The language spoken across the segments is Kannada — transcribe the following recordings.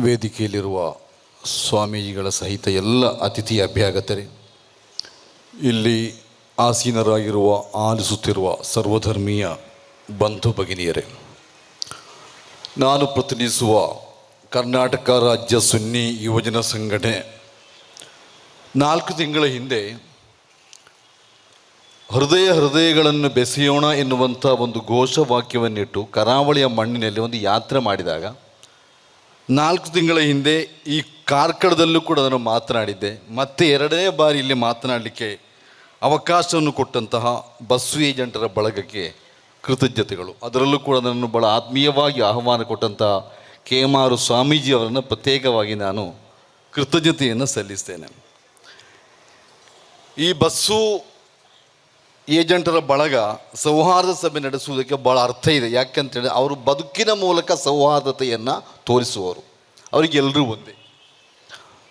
ವೇದಿಕೆಯಲ್ಲಿರುವ ಸ್ವಾಮೀಜಿಗಳ ಸಹಿತ ಎಲ್ಲ ಅತಿಥಿ ಅಭ್ಯಾಗತರೇ. ಇಲ್ಲಿ ಆಸೀನರಾಗಿರುವ, ಆಲಿಸುತ್ತಿರುವ ಸರ್ವಧರ್ಮೀಯ ಬಂಧು ಭಗಿನಿಯರೇ, ನಾನು ಪ್ರತಿನಿಧಿಸುವ ಕರ್ನಾಟಕ ರಾಜ್ಯ ಸುನ್ನಿ ಯುವಜನ ಸಂಘಟನೆ ನಾಲ್ಕು ತಿಂಗಳ ಹಿಂದೆ ಹೃದಯ ಹೃದಯಗಳನ್ನು ಬೆಸೆಯೋಣ ಎನ್ನುವಂಥ ಒಂದು ಘೋಷವಾಕ್ಯವನ್ನಿಟ್ಟು ಕರಾವಳಿಯ ಮಣ್ಣಿನಲ್ಲಿ ಒಂದು ಯಾತ್ರೆ ಮಾಡಿದಾಗ ನಾಲ್ಕು ತಿಂಗಳ ಹಿಂದೆ ಈ ಕಾರ್ಕಳದಲ್ಲೂ ಕೂಡ ನಾನು ಮಾತನಾಡಿದ್ದೆ. ಮತ್ತೆ ಎರಡನೇ ಬಾರಿ ಇಲ್ಲಿ ಮಾತನಾಡಲಿಕ್ಕೆ ಅವಕಾಶವನ್ನು ಕೊಟ್ಟಂತಹ ಬಸ್ಸು ಏಜೆಂಟರ ಬಳಗಕ್ಕೆ ಕೃತಜ್ಞತೆಗಳು. ಅದರಲ್ಲೂ ಕೂಡ ನನ್ನನ್ನು ಬಹಳ ಆತ್ಮೀಯವಾಗಿ ಆಹ್ವಾನ ಕೊಟ್ಟಂತಹ ಕೆ ಎಂ ಆರ್ ಸ್ವಾಮೀಜಿ ಅವರನ್ನು ಪ್ರತ್ಯೇಕವಾಗಿ ನಾನು ಕೃತಜ್ಞತೆಯನ್ನು ಸಲ್ಲಿಸ್ತೇನೆ. ಈ ಬಸ್ಸು ಏಜೆಂಟರ ಬಳಗ ಸೌಹಾರ್ದ ಸಭೆ ನಡೆಸುವುದಕ್ಕೆ ಭಾಳ ಅರ್ಥ ಇದೆ. ಯಾಕೆಂತೇಳಿ ಅವರು ಬದುಕಿನ ಮೂಲಕ ಸೌಹಾರ್ದತೆಯನ್ನು ತೋರಿಸುವವರು. ಅವರಿಗೆಲ್ಲರೂ ಒಂದೇ.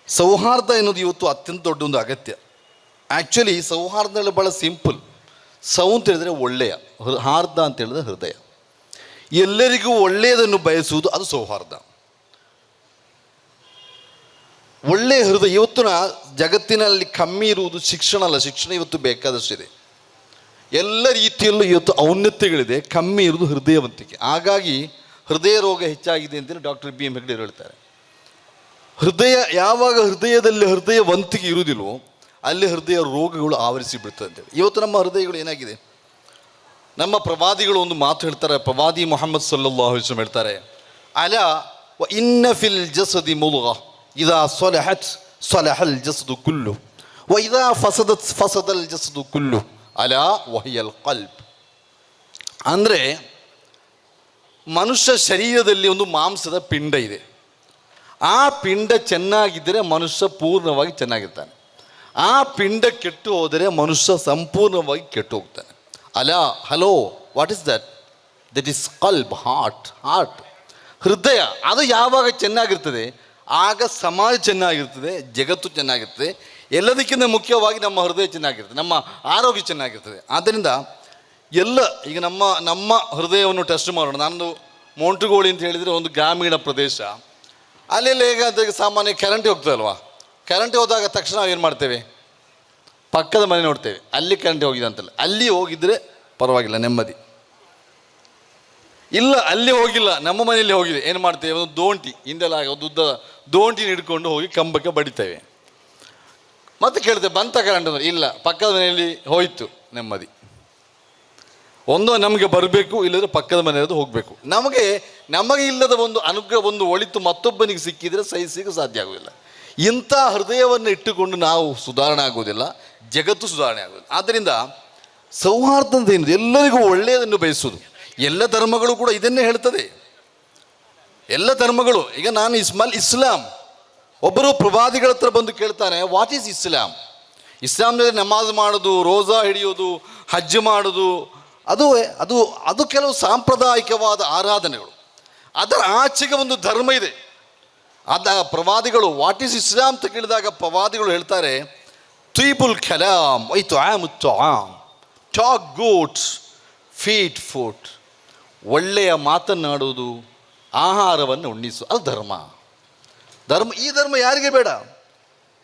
ಸೌಹಾರ್ದ ಎನ್ನುವುದು ಇವತ್ತು ಅತ್ಯಂತ ದೊಡ್ಡ ಒಂದು ಅಗತ್ಯ. ಆ್ಯಕ್ಚುಲಿ ಸೌಹಾರ್ದದಲ್ಲಿ ಭಾಳ ಸಿಂಪಲ್. ಸೌ ಅಂತ ಹೇಳಿದರೆ ಒಳ್ಳೆಯ. ಹಾರ್ದ ಅಂತ ಹೇಳಿದ್ರೆ ಹೃದಯ. ಎಲ್ಲರಿಗೂ ಒಳ್ಳೆಯದನ್ನು ಬಯಸುವುದು ಅದು ಸೌಹಾರ್ದ. ಒಳ್ಳೆಯ ಹೃದಯ. ಇವತ್ತಿನ ಜಗತ್ತಿನಲ್ಲಿ ಕಮ್ಮಿ ಇರುವುದು ಶಿಕ್ಷಣ ಅಲ್ಲ. ಶಿಕ್ಷಣ ಇವತ್ತು ಬೇಕಾದಷ್ಟಿದೆ. ಎಲ್ಲ ರೀತಿಯಲ್ಲೂ ಇವತ್ತು ಔನ್ನತ್ಯಗಳಿದೆ, ಕಮ್ಮಿ ಇರೋದು ಹೃದಯವಂತಿಕೆ. ಹಾಗಾಗಿ ಹೃದಯ ರೋಗ ಹೆಚ್ಚಾಗಿದೆ ಅಂತೇಳಿ ಡಾಕ್ಟರ್ ಬಿ ಎಂ ಹೆಗ್ಡೆ ಹೇಳ್ತಾರೆ. ಹೃದಯ, ಯಾವಾಗ ಹೃದಯದಲ್ಲಿ ಹೃದಯವಂತಿಕೆ ಇರುವುದಿಲ್ಲವೋ ಅಲ್ಲಿ ಹೃದಯ ರೋಗಗಳು ಆವರಿಸಿ ಬಿಡ್ತದೆ ಅಂತೇಳಿ. ಇವತ್ತು ನಮ್ಮ ಹೃದಯಗಳು ಏನಾಗಿದೆ? ನಮ್ಮ ಪ್ರವಾದಿಗಳು ಒಂದು ಮಾತು ಹೇಳ್ತಾರೆ, ಪ್ರವಾದಿ ಮೊಹಮ್ಮದ್ ಸಲ್ಲಲ್ಲಾಹು ವಸಲ್ಲಂ ಹೇಳ್ತಾರೆ, ಅಲ ವ ಇನ್ನ ಫಿಲ್ ಜಸದಿ ಸೊಲೆ ಇದಾ ಸೊಲೆ ಸೊಲಹಲ್ ಜಸದು ಕುಲ್ಲು, ವ ಇದಾ ಫಸದತ್ ಫಸದಲ್ ಜಸದು ಕುಲ್ಲು. ಅಲ ವಹಿಯಲ್ ಕಲ್ಬ್. ಅಂದರೆ ಮನುಷ್ಯ ಶರೀರದಲ್ಲಿ ಒಂದು ಮಾಂಸದ ಪಿಂಡ ಇದೆ. ಆ ಪಿಂಡ ಚೆನ್ನಾಗಿದ್ದರೆ ಮನುಷ್ಯ ಪೂರ್ಣವಾಗಿ ಚೆನ್ನಾಗಿರ್ತಾನೆ. ಆ ಪಿಂಡ ಕೆಟ್ಟು ಹೋದರೆ ಮನುಷ್ಯ ಸಂಪೂರ್ಣವಾಗಿ ಕೆಟ್ಟು ಹೋಗ್ತಾನೆ. ಅಲ, hello what is that that is ಕಲ್ಬ್ heart heart ಹೃದಯ, ಅದು ಯಾವಾಗ ಚೆನ್ನಾಗಿರ್ತದೆ? ಆಗ ಸಮಾಜ ಚೆನ್ನಾಗಿರ್ತದೆ, ಜಗತ್ತು ಚೆನ್ನಾಗಿರ್ತದೆ ಎಲ್ಲದಕ್ಕಿಂತ ಮುಖ್ಯವಾಗಿ ನಮ್ಮ ಹೃದಯ ಚೆನ್ನಾಗಿರ್ತದೆ, ನಮ್ಮ ಆರೋಗ್ಯ ಚೆನ್ನಾಗಿರ್ತದೆ. ಆದ್ದರಿಂದ ಎಲ್ಲ, ಈಗ ನಮ್ಮ ನಮ್ಮ ಹೃದಯವನ್ನು ಟೆಸ್ಟ್ ಮಾಡೋಣ. ನಾನು ಮೋಂಟುಗೋಳಿ ಅಂತ ಹೇಳಿದರೆ ಒಂದು ಗ್ರಾಮೀಣ ಪ್ರದೇಶ. ಅಲ್ಲೆಲ್ಲ ಅದಕ್ಕೆ ಸಾಮಾನ್ಯ ಕರೆಂಟ್ ಹೋಗ್ತದಲ್ವಾ? ಕರೆಂಟ್ ಹೋದಾಗ ತಕ್ಷಣ ಏನು ಮಾಡ್ತೇವೆ? ಪಕ್ಕದ ಮನೆ ನೋಡ್ತೇವೆ. ಅಲ್ಲಿ ಕರೆಂಟ್ ಹೋಗಿದೆ ಅಂತಲ್ಲ. ಅಲ್ಲಿ ಹೋಗಿದ್ರೆ ಪರವಾಗಿಲ್ಲ, ನೆಮ್ಮದಿ. ಇಲ್ಲ, ಅಲ್ಲಿ ಹೋಗಿಲ್ಲ, ನಮ್ಮ ಮನೆಯಲ್ಲಿ ಹೋಗಿದೆ. ಏನು ಮಾಡ್ತೇವೆ? ಒಂದು ದೋಂಟಿ ಹಿಂದೆಲ್ಲ ಒಂದು ಉದ್ದ ದೋಂಟಿನ ಹಿಡ್ಕೊಂಡು ಹೋಗಿ ಕಂಬಕ್ಕೆ ಬಡಿತೇವೆ. ಮತ್ತೆ ಕೇಳಿದೆ, ಬಂತ ಕರೆಂಟ್ ಇಲ್ಲ, ಪಕ್ಕದ ಮನೆಯಲ್ಲಿ ಹೋಯ್ತು ನೆಮ್ಮದಿ. ಒಂದು ನಮಗೆ ಬರಬೇಕು, ಇಲ್ಲದ್ರೆ ಪಕ್ಕದ ಮನೆಯದು ಹೋಗಬೇಕು. ನಮಗೆ ನಮಗೆ ಇಲ್ಲದ ಒಂದು ಅನುಗ್ರಹ ಒಂದು ಒಳಿತು ಮತ್ತೊಬ್ಬನಿಗೆ ಸಿಕ್ಕಿದರೆ ಸಹಿಸಿಗೆ ಸಾಧ್ಯ ಆಗುವುದಿಲ್ಲ. ಇಂಥ ಹೃದಯವನ್ನು ಇಟ್ಟುಕೊಂಡು ನಾವು ಸುಧಾರಣೆ ಆಗುವುದಿಲ್ಲ, ಜಗತ್ತು ಸುಧಾರಣೆ ಆಗುವುದಿಲ್ಲ. ಆದ್ದರಿಂದ ಸೌಹಾರ್ದ ಅಂತ ಎಲ್ಲರಿಗೂ ಒಳ್ಳೆಯದನ್ನು ಬಯಸುವುದು. ಎಲ್ಲ ಧರ್ಮಗಳು ಕೂಡ ಇದನ್ನೇ ಹೇಳ್ತದೆ. ಎಲ್ಲ ಧರ್ಮಗಳು, ಈಗ ನಾನು ಇಸ್ಮಾಲ್ ಇಸ್ಲಾಂ ಒಬ್ಬರು ಪ್ರವಾದಿಗಳ ಹತ್ರ ಬಂದು ಕೇಳ್ತಾರೆ ವಾಟ್ ಈಸ್ ಇಸ್ಲಾಂ ಇಸ್ಲಾಂನಲ್ಲಿ ನಮಾಜ್ ಮಾಡೋದು, ರೋಜಾ ಹಿಡಿಯೋದು, ಹಜ್ ಮಾಡೋದು, ಅದು ಅದು ಅದು ಕೆಲವು ಸಾಂಪ್ರದಾಯಿಕವಾದ ಆರಾಧನೆಗಳು. ಅದರ ಆಚೆಗೆ ಒಂದು ಧರ್ಮ ಇದೆ. ಅದ ಪ್ರವಾದಿಗಳು ವಾಟ್ ಈಸ್ ಇಸ್ಲಾಂ ಅಂತ ಕೇಳಿದಾಗ ಪ್ರವಾದಿಗಳು ಹೇಳ್ತಾರೆ ತ್ವೀಬುಲ್ ಖಲಾಮ್ ಐತು ಆಮ್ ಆಮ್ ಟಾಕ್ ಗೋಟ್ಸ್ ಫೀಟ್ ಫುಟ್ ಒಳ್ಳೆಯ ಮಾತನ್ನಾಡುವುದು, ಆಹಾರವನ್ನು ಉಣ್ಣಿಸು. ಅದು ಧರ್ಮ. ಧರ್ಮ, ಈ ಧರ್ಮ ಯಾರಿಗೆ ಬೇಡ?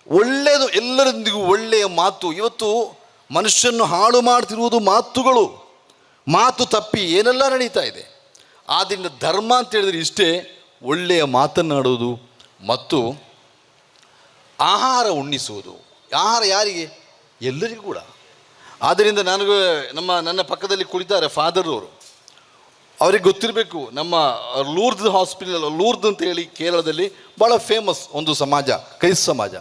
ಒಳ್ಳೆಯದು ಎಲ್ಲರೊಂದಿಗೂ ಒಳ್ಳೆಯ ಮಾತು. ಇವತ್ತು ಮನುಷ್ಯನ್ನು ಹಾಳು ಮಾಡ್ತಿರುವುದು ಮಾತುಗಳು. ಮಾತು ತಪ್ಪಿ ಏನೆಲ್ಲ ನಡೀತಾ ಇದೆ? ಆದ್ದರಿಂದ ಧರ್ಮ ಅಂತ ಹೇಳಿದ್ರೆ ಇಷ್ಟೇ ಒಳ್ಳೆಯ ಮಾತನ್ನಾಡುವುದು ಮತ್ತು ಆಹಾರ ಉಣ್ಣಿಸುವುದು. ಆಹಾರ ಯಾರಿಗೆ? ಎಲ್ಲರಿಗೂ ಕೂಡ. ಆದ್ದರಿಂದ ನನಗೆ ನಮ್ಮ, ನನ್ನ ಪಕ್ಕದಲ್ಲಿ ಕುಳಿತಾರೆ ಫಾದರ್ ಅವರು. ಅವ್ರಿಗೆ ಗೊತ್ತಿರಬೇಕು, ನಮ್ಮ ಲೂರ್ದ್ ಹಾಸ್ಪಿಟಲ್ ಲೂರ್ದ್ ಅಂತ ಹೇಳಿ ಕೇರಳದಲ್ಲಿ ಭಾಳ ಫೇಮಸ್ ಒಂದು ಸಮಾಜ, ಕ್ರೈಸ್ತ ಸಮಾಜ.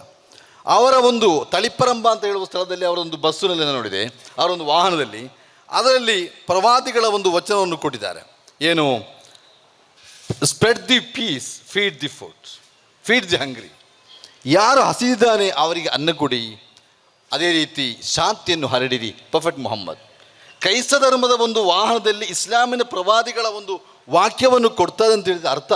ಅವರ ಒಂದು ತಳಿಪರಂಬ ಅಂತ ಹೇಳುವ ಸ್ಥಳದಲ್ಲಿ ಅವರೊಂದು ಬಸ್ಸಿನಲ್ಲಿ ನೋಡಿದೆ ಅವರೊಂದು ವಾಹನದಲ್ಲಿ ಅದರಲ್ಲಿ ಪ್ರವಾದಿಗಳ ಒಂದು ವಚನವನ್ನು ಕೊಟ್ಟಿದ್ದಾರೆ. ಏನು? Spread the peace feed the food feed the hungry ಯಾರು ಹಸಿದಿದ್ದಾನೆ ಅವರಿಗೆ ಅನ್ನ ಕೊಡಿ, ಅದೇ ರೀತಿ ಶಾಂತಿಯನ್ನು ಹರಡಿರಿ ಪರ್ಫೆಕ್ಟ್ ಮೊಹಮ್ಮದ್ ಕ್ರೈಸ್ತ ಧರ್ಮದ ಒಂದು ವಾಹನದಲ್ಲಿ ಇಸ್ಲಾಮಿನ ಪ್ರವಾದಿಗಳ ಒಂದು ವಾಕ್ಯವನ್ನು ಕೊಡ್ತದೆ ಅಂತ ಹೇಳಿದ ಅರ್ಥ,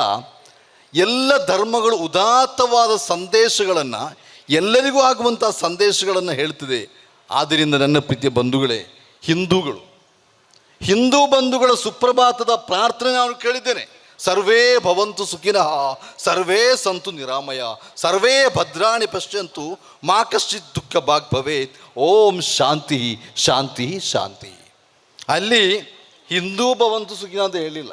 ಎಲ್ಲ ಧರ್ಮಗಳು ಉದಾತ್ತವಾದ ಸಂದೇಶಗಳನ್ನು ಎಲ್ಲರಿಗೂ ಆಗುವಂಥ ಸಂದೇಶಗಳನ್ನು ಹೇಳ್ತಿದೆ. ಆದ್ದರಿಂದ ನನ್ನ ಪ್ರೀತಿಯ ಬಂಧುಗಳೇ, ಹಿಂದೂಗಳು, ಹಿಂದೂ ಬಂಧುಗಳ ಸುಪ್ರಭಾತದ ಪ್ರಾರ್ಥನೆ ನಾನು ಕೇಳಿದ್ದೇನೆ. ಸರ್ವೇ ಭವಂತು ಸುಖಿನಃ, ಸರ್ವೇ ಸಂತು ನಿರಾಮಯ, ಸರ್ವೇ ಭದ್ರಾಣಿ ಪಶ್ಯಂತು, ಮಾ ಕಶ್ಚಿತ್ ದುಃಖ ಭಾಗ್ ಭವೇತ್ ಓಂ ಶಾಂತಿ ಶಾಂತಿ ಶಾಂತಿ. ಅಲ್ಲಿ ಹಿಂದೂ ಭವಂತು ಸುಖಿನ ಅಂತ ಹೇಳಿಲ್ಲ.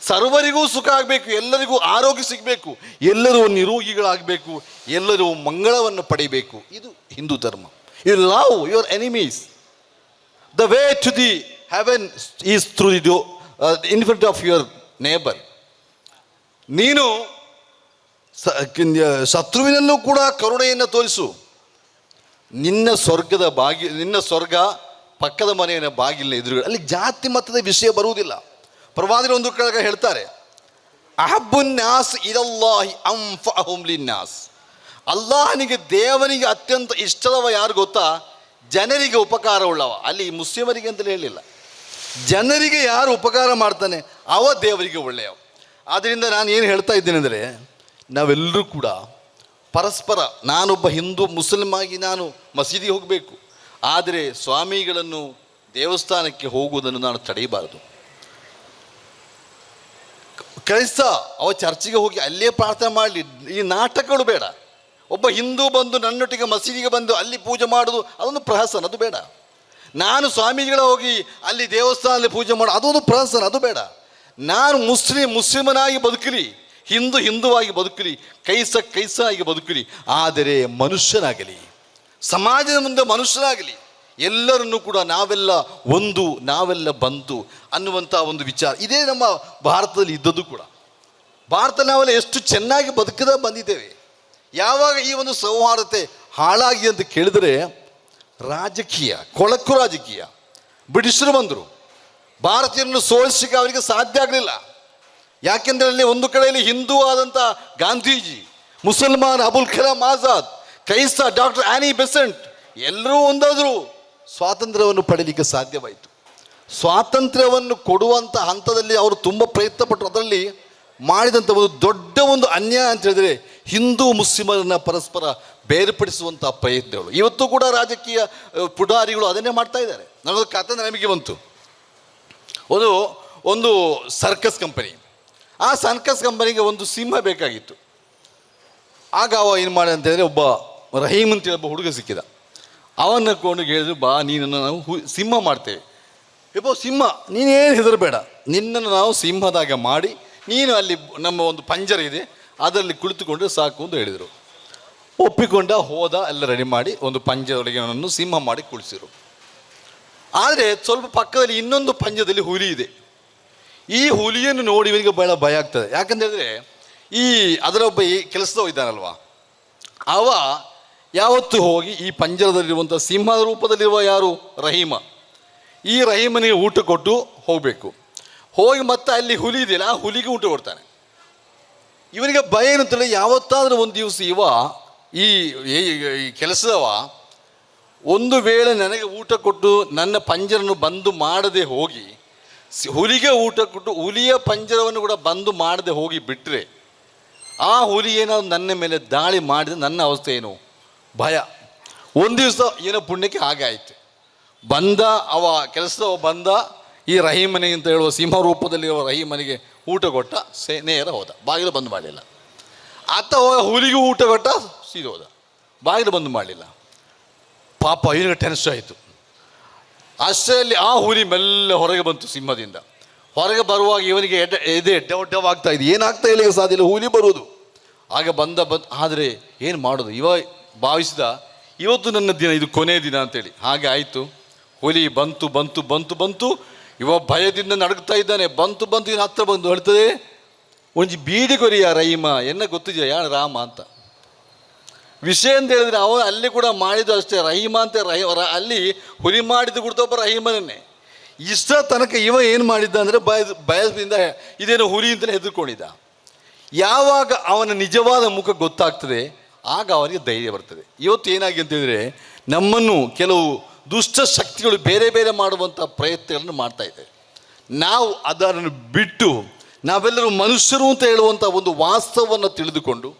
ಸರ್ವರಿಗೂ ಸುಖ ಆಗಬೇಕು, ಎಲ್ಲರಿಗೂ ಆರೋಗ್ಯ ಸಿಗಬೇಕು, ಎಲ್ಲರೂ ನಿರೋಗಿಗಳಾಗಬೇಕು, ಎಲ್ಲರೂ ಮಂಗಳವನ್ನು ಪಡೆಯಬೇಕು ಇದು ಹಿಂದೂ ಧರ್ಮ. You love your enemies the way to the heaven is through the in front of your neighbour ನೀನು ಶತ್ರುವಿನಲ್ಲೂ ಕೂಡ ಕರುಣೆಯನ್ನು ತೋರಿಸು. ನಿನ್ನ ಸ್ವರ್ಗದ ಬಾಗಿ ನಿನ್ನ ಸ್ವರ್ಗ ಪಕ್ಕದ ಮನೆಯ ಬಾಗಿಲಿನ ಎದುರು ಅಲ್ಲಿ ಜಾತಿ ಮತದ ವಿಷಯ ಬರುವುದಿಲ್ಲ. ಪ್ರವಾದಿನ ಒಂದು ಕಡೆ ಹೇಳ್ತಾರೆ ಅಹಬ್ಬುನ್ಯಾಸ್ ಇದಲ್ಲಾಹಿ ಅಂಫ ಅಹುಮ್ಲಿನ್ಯಾಸ್ ಅಲ್ಲಾಹನಿಗೆ ದೇವನಿಗೆ ಅತ್ಯಂತ ಇಷ್ಟದವ ಯಾರು ಗೊತ್ತಾ? ಜನರಿಗೆ ಉಪಕಾರ ಉಳ್ಳವ ಅಲ್ಲಿ ಮುಸ್ಲಿಮರಿಗೆ ಅಂತಲೇ ಹೇಳಿಲ್ಲ. ಜನರಿಗೆ ಯಾರು ಉಪಕಾರ ಮಾಡ್ತಾನೆ, ಅವ ದೇವರಿಗೆ ಒಳ್ಳೆಯವ. ಆದ್ದರಿಂದ ನಾನು ಏನು ಹೇಳ್ತಾ ಇದ್ದೇನೆ ಅಂದರೆ ನಾವೆಲ್ಲರೂ ಕೂಡ ಪರಸ್ಪರ, ನಾನೊಬ್ಬ ಹಿಂದೂ ಮುಸ್ಲಿಮ್ ಆಗಿ ನಾನು ಮಸೀದಿಗೆ ಹೋಗಬೇಕು. ಆದರೆ ಸ್ವಾಮಿಗಳನ್ನು ದೇವಸ್ಥಾನಕ್ಕೆ ಹೋಗುವುದನ್ನು ನಾನು ತಡೆಯಬಾರದು. ಕ್ರೈಸ್ತ, ಅವ ಚರ್ಚಿಗೆ ಹೋಗಿ ಅಲ್ಲೇ ಪ್ರಾರ್ಥನೆ ಮಾಡಲಿ, ಈ ನಾಟಕಗಳು ಬೇಡ. ಒಬ್ಬ ಹಿಂದೂ ಬಂದು ನನ್ನೊಟ್ಟಿಗೆ ಮಸೀದಿಗೆ ಬಂದು ಅಲ್ಲಿ ಪೂಜೆ ಮಾಡೋದು, ಅದೊಂದು ಪ್ರಹಸನ, ಅದು ಬೇಡ. ನಾನು ಸ್ವಾಮಿಗಳ ಹೋಗಿ ಅಲ್ಲಿ ದೇವಸ್ಥಾನದಲ್ಲಿ ಪೂಜೆ ಮಾಡೋ, ಅದೊಂದು ಪ್ರಹಸನ, ಅದು ಬೇಡ. ನಾನು ಮುಸ್ಲಿಂ, ಮುಸ್ಲಿಮನಾಗಿ ಬದುಕಲಿ, ಹಿಂದೂ ಹಿಂದುವಾಗಿ ಬದುಕಲಿ, ಕೈಸ ಕೈಸ ಆಗಿ ಬದುಕಲಿ, ಆದರೆ ಮನುಷ್ಯನಾಗಲಿ. ಸಮಾಜದ ಮುಂದೆ ಮನುಷ್ಯರಾಗಲಿ, ಎಲ್ಲರನ್ನು ಕೂಡ ನಾವೆಲ್ಲ ಒಂದು, ನಾವೆಲ್ಲ ಬಂತು ಅನ್ನುವಂಥ ಒಂದು ವಿಚಾರ. ಇದೇ ನಮ್ಮ ಭಾರತದಲ್ಲಿ ಇದ್ದದ್ದು ಕೂಡ. ಭಾರತ ನಾವೆಲ್ಲ ಎಷ್ಟು ಚೆನ್ನಾಗಿ ಬದುಕದ ಬಂದಿದ್ದೇವೆ. ಯಾವಾಗ ಈ ಒಂದು ಸೌಹಾರ್ದತೆ ಹಾಳಾಗಿ ಅಂತ ಕೇಳಿದರೆ, ರಾಜಕೀಯ, ಕೊಳಕು ರಾಜಕೀಯ, ಬ್ರಿಟಿಷರು ಬಂದರು. ಭಾರತೀಯರನ್ನು ಸೋಲಿಸಲಿಕ್ಕೆ ಅವರಿಗೆ ಸಾಧ್ಯ ಆಗಲಿಲ್ಲ. ಯಾಕೆಂದರೆ ಅಲ್ಲಿ ಒಂದು ಕಡೆಯಲ್ಲಿ ಹಿಂದೂ ಆದಂಥ ಗಾಂಧೀಜಿ, ಮುಸಲ್ಮಾನ್ ಅಬುಲ್ ಕಲಾಂ ಆಜಾದ್ ಕ್ರೈಸ್ತ ಡಾಕ್ಟರ್ ಆನಿ ಬೆಸೆಂಟ್ ಎಲ್ಲರೂ ಒಂದಾದರೂ. ಸ್ವಾತಂತ್ರ್ಯವನ್ನು ಪಡೀಲಿಕ್ಕೆ ಸಾಧ್ಯವಾಯಿತು. ಸ್ವಾತಂತ್ರ್ಯವನ್ನು ಕೊಡುವಂಥ ಹಂತದಲ್ಲಿ ಅವರು ತುಂಬ ಪ್ರಯತ್ನ ಪಟ್ಟರು ಅದರಲ್ಲಿ ಮಾಡಿದಂಥ ಒಂದು ದೊಡ್ಡ ಒಂದು ಅನ್ಯಾಯ ಅಂತ ಹೇಳಿದರೆ ಹಿಂದೂ ಮುಸ್ಲಿಮರನ್ನ ಪರಸ್ಪರ ಬೇರ್ಪಡಿಸುವಂಥ ಪ್ರಯತ್ನಗಳು. ಇವತ್ತು ಕೂಡ ರಾಜಕೀಯ ಪುಡಾರಿಗಳು ಅದನ್ನೇ ಮಾಡ್ತಾ ಇದ್ದಾರೆ. ನನ್ನದು ಕಥೆ ನಮಗೆ ಬಂತು. ಒಂದು ಒಂದು ಸರ್ಕಸ್ ಕಂಪನಿ. ಆ ಸರ್ಕಸ್ ಕಂಪನಿಗೆ ಒಂದು ಸಿಂಹ ಬೇಕಾಗಿತ್ತು. ಆಗ ಅವ ಏನು ಅಂತ ಹೇಳಿದ್ರೆ ಒಬ್ಬ ರಹೀಮ್ ಅಂತೇಳಿ ಒಬ್ಬ ಹುಡುಗ ಸಿಕ್ಕಿದ. ಅವನ್ನ ಕೊಂಡು ಹೇಳಿದ್ರು, ಬಾ, ನೀನನ್ನು ನಾವು ಹು- ಸಿಂಹ ಮಾಡ್ತೇವೆ. ಇಬ್ಬೋ ಸಿಂಹ ನೀನೇನು ಹೆದರಬೇಡ. ನಿನ್ನನ್ನು ನಾವು ಸಿಂಹದಾಗ ಮಾಡಿ, ನೀನು ಅಲ್ಲಿ ನಮ್ಮ ಒಂದು ಪಂಜರ ಇದೆ, ಅದರಲ್ಲಿ ಕುಳಿತುಕೊಂಡ್ರೆ ಸಾಕು ಅಂತ ಹೇಳಿದರು. ಒಪ್ಪಿಕೊಂಡ, ಹೋದ, ಎಲ್ಲ ರೆಡಿ ಮಾಡಿ ಒಂದು ಪಂಜರೊಳಗೆ ಅವನನ್ನು ಸಿಂಹ ಮಾಡಿ ಕುಳಿಸಿದರು ಆದರೆ ಸ್ವಲ್ಪ ಪಕ್ಕದಲ್ಲಿ ಇನ್ನೊಂದು ಪಂಜದಲ್ಲಿ ಹುಲಿ ಇದೆ. ಈ ಹುಲಿಯನ್ನು ನೋಡಿ ಇವನಿಗೆ ಬಹಳ ಭಯ ಆಗ್ತದೆ. ಯಾಕಂತ ಹೇಳಿದ್ರೆ, ಈ ಅದರ ಒಬ್ಬ ಈ ಕೆಲಸದವ ಇದ್ದಾನಲ್ವಾ ಅವ ಯಾವತ್ತು ಹೋಗಿ ಈ ಪಂಜರದಲ್ಲಿರುವಂಥ ಸಿಂಹದ ರೂಪದಲ್ಲಿರುವ ಯಾರು? ರಹೀಮ. ಈ ರಹೀಮನಿಗೆ ಊಟ ಕೊಟ್ಟು ಹೋಗಬೇಕು. ಹೋಗಿ ಮತ್ತೆ ಅಲ್ಲಿ ಹುಲಿ ಇದೆಯಲ್ಲ, ಆ ಹುಲಿಗೆ ಊಟ ಕೊಡ್ತಾನೆ. ಇವನಿಗೆ ಭಯ ತಲೆ ಯಾವತ್ತಾದರೂ ಒಂದು ದಿವಸ ಇವ, ಈ ಕೆಲಸದವ ಒಂದು ವೇಳೆ ನನಗೆ ಊಟ ಕೊಟ್ಟು ನನ್ನ ಪಂಜರನ್ನು ಬಂದು ಮಾಡದೆ ಹೋಗಿ ಹುಲಿಗೆ ಊಟ ಕೊಟ್ಟು ಹುಲಿಯ ಪಂಜರವನ್ನು ಕೂಡ ಬಂದು ಮಾಡದೆ ಹೋಗಿ ಬಿಟ್ಟರೆ ಆ ಹುಲಿ ಏನಾದ್ರು ನನ್ನ ಮೇಲೆ ದಾಳಿ ಮಾಡಿದ ನನ್ನ ಅವಸ್ಥೆ ಏನು? ಭಯ. ಒಂದು ದಿವಸ ಏನೋ ಪುಣ್ಯಕ್ಕೆ ಹಾಗೆ ಆಯಿತು. ಬಂದ, ಅವ ಕೆಲಸ ಬಂದ, ಈ ರಹೀಮನೆ ಅಂತ ಹೇಳುವ ಸಿಂಹ ರೂಪದಲ್ಲಿರುವ ರಹೀಮನಿಗೆ ಊಟ ಕೊಟ್ಟ, ಸೇ, ನೇರ ಹೋದ. ಬಾಗಿಲು ಬಂದ್ ಮಾಡಲಿಲ್ಲ. ಆತ ಹುಲಿಗೂ ಊಟ ಕೊಟ್ಟ, ಸೀದ ಹೋದ. ಬಾಗಿಲು ಬಂದ್ ಮಾಡಲಿಲ್ಲ. ಪಾಪ ಇವನಿಗೆ ಟೆನ್ಷನ್ ಆಯಿತು. ಅಷ್ಟರಲ್ಲಿ ಆ ಹುಲಿ ಮೆಲ್ಲ ಹೊರಗೆ ಬಂತು ಸಿಂಹದಿಂದ. ಹೊರಗೆ ಬರುವಾಗ ಇವನಿಗೆ ಎಡ, ಎದೆ ಎಡ್ಡವಡ್ಡವಾಗ್ತಾ ಇದೆ. ಏನಾಗ್ತಾ ಇಲ್ಲ ಸಾಧ್ಯ ಇಲ್ಲ, ಹುಲಿ ಬರುವುದು. ಆಗ ಬಂದ, ಬಂದು, ಆದರೆ ಏನು ಮಾಡೋದು? ಇವ ಭಾವಿಸಿದ ಇವತ್ತು ನನ್ನ ದಿನ, ಇದು ಕೊನೆಯ ದಿನ ಅಂತೇಳಿ. ಹಾಗೆ ಆಯಿತು. ಹುಲಿ ಬಂತು ಬಂತು ಬಂತು ಬಂತು. ಇವ ಭಯದಿಂದ ನಡುಗ್ತಾ ಇದ್ದಾನೆ. ಬಂತು ಬಂತು ಇನ್ನು ಹತ್ರ ಬಂದು ಹೇಳ್ತದೆ, ಒಂಜಿ ಬೀಡಿ ಕೊರಿಯ ರೈಮ, ಎನ್ನ ಗೊತ್ತಿದೆಯಾ? ಯಾರು ರಾಮ ಅಂತ. ವಿಷಯ ಅಂತ ಹೇಳಿದ್ರೆ ಅವನು ಅಲ್ಲಿ ಕೂಡ ಮಾಡಿದ್ದು ಅಷ್ಟೇ. ರಹೀಮ ಅಂತ ರಹಿ ಅಲ್ಲಿ ಹುಲಿ ಮಾಡಿದ್ದು ಕೂಡ ಒಬ್ಬ ಇಷ್ಟ ತನಕ ಇವ ಏನು ಮಾಡಿದ್ದ ಅಂದರೆ ಭಯ ಭಯದಿಂದ ಇದೇನು ಹುಲಿ ಅಂತಲೇ ಹೆದರ್ಕೊಂಡಿದ್ದ. ಯಾವಾಗ ಅವನ ನಿಜವಾದ ಮುಖ ಗೊತ್ತಾಗ್ತದೆ ಆಗ ಅವನಿಗೆ ಧೈರ್ಯ ಬರ್ತದೆ. ಇವತ್ತು ಏನಾಗಿ ಅಂತಂದರೆ ನಮ್ಮನ್ನು ಕೆಲವು ದುಷ್ಟ ಶಕ್ತಿಗಳು ಬೇರೆ ಬೇರೆ ಮಾಡುವಂಥ ಪ್ರಯತ್ನಗಳನ್ನು ಮಾಡ್ತಾ ಇದೆ ನಾವು ಅದನ್ನು ಬಿಟ್ಟು ನಾವೆಲ್ಲರೂ ಮನುಷ್ಯರು ಅಂತ ಹೇಳುವಂಥ ಒಂದು ವಾಸ್ತವವನ್ನು ತಿಳಿದುಕೊಂಡು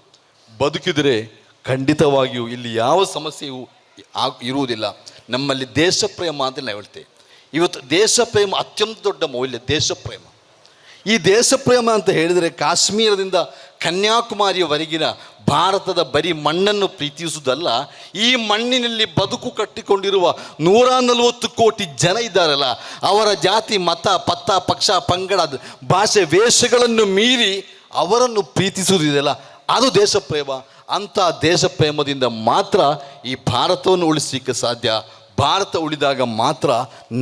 ಬದುಕಿದರೆ ಖಂಡಿತವಾಗಿಯೂ ಇಲ್ಲಿ ಯಾವ ಸಮಸ್ಯೆಯೂ ಆಗ ಇರುವುದಿಲ್ಲ. ನಮ್ಮಲ್ಲಿ ದೇಶ ಪ್ರೇಮ ಅಂತ ನಾವು ಹೇಳ್ತೇವೆ ಇವತ್ತು ದೇಶ ಪ್ರೇಮ ಅತ್ಯಂತ ದೊಡ್ಡ ಮೌಲ್ಯ ದೇಶ ಪ್ರೇಮ ಈ ದೇಶ ಪ್ರೇಮ ಅಂತ ಹೇಳಿದರೆ ಕಾಶ್ಮೀರದಿಂದ ಕನ್ಯಾಕುಮಾರಿಯವರೆಗಿನ ಭಾರತದ ಬರೀ ಮಣ್ಣನ್ನು ಪ್ರೀತಿಸುವುದಲ್ಲ, ಈ ಮಣ್ಣಿನಲ್ಲಿ ಬದುಕು ಕಟ್ಟಿಕೊಂಡಿರುವ ನೂರ ನಲವತ್ತು ಕೋಟಿ ಜನ ಇದ್ದಾರಲ್ಲ, ಅವರ ಜಾತಿ, ಮತ, ಪತ್ತ, ಪಕ್ಷ, ಪಂಗಡ, ಭಾಷೆ, ವೇಷಗಳನ್ನು ಮೀರಿ ಅವರನ್ನು ಪ್ರೀತಿಸುವುದಿದೆಯಲ್ಲ, ಅದು ದೇಶ ಪ್ರೇಮ ಅಂಥ ದೇಶ ಪ್ರೇಮದಿಂದ ಮಾತ್ರ ಈ ಭಾರತವನ್ನು ಉಳಿಸಲಿಕ್ಕೆ ಸಾಧ್ಯ. ಭಾರತ ಉಳಿದಾಗ ಮಾತ್ರ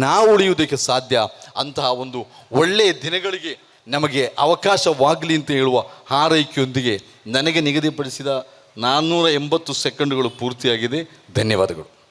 ನಾವು ಉಳಿಯುವುದಕ್ಕೆ ಸಾಧ್ಯ. ಅಂತಹ ಒಂದು ಒಳ್ಳೆಯ ದಿನಗಳಿಗೆ ನಮಗೆ ಅವಕಾಶವಾಗಲಿ ಅಂತ ಹೇಳುವ ಹಾರೈಕೆಯೊಂದಿಗೆ ನನಗೆ ನಿಗದಿಪಡಿಸಿದ ನಾನ್ನೂರ ಎಂಬತ್ತು ಸೆಕೆಂಡುಗಳು ಪೂರ್ತಿಯಾಗಿದೆ. ಧನ್ಯವಾದಗಳು.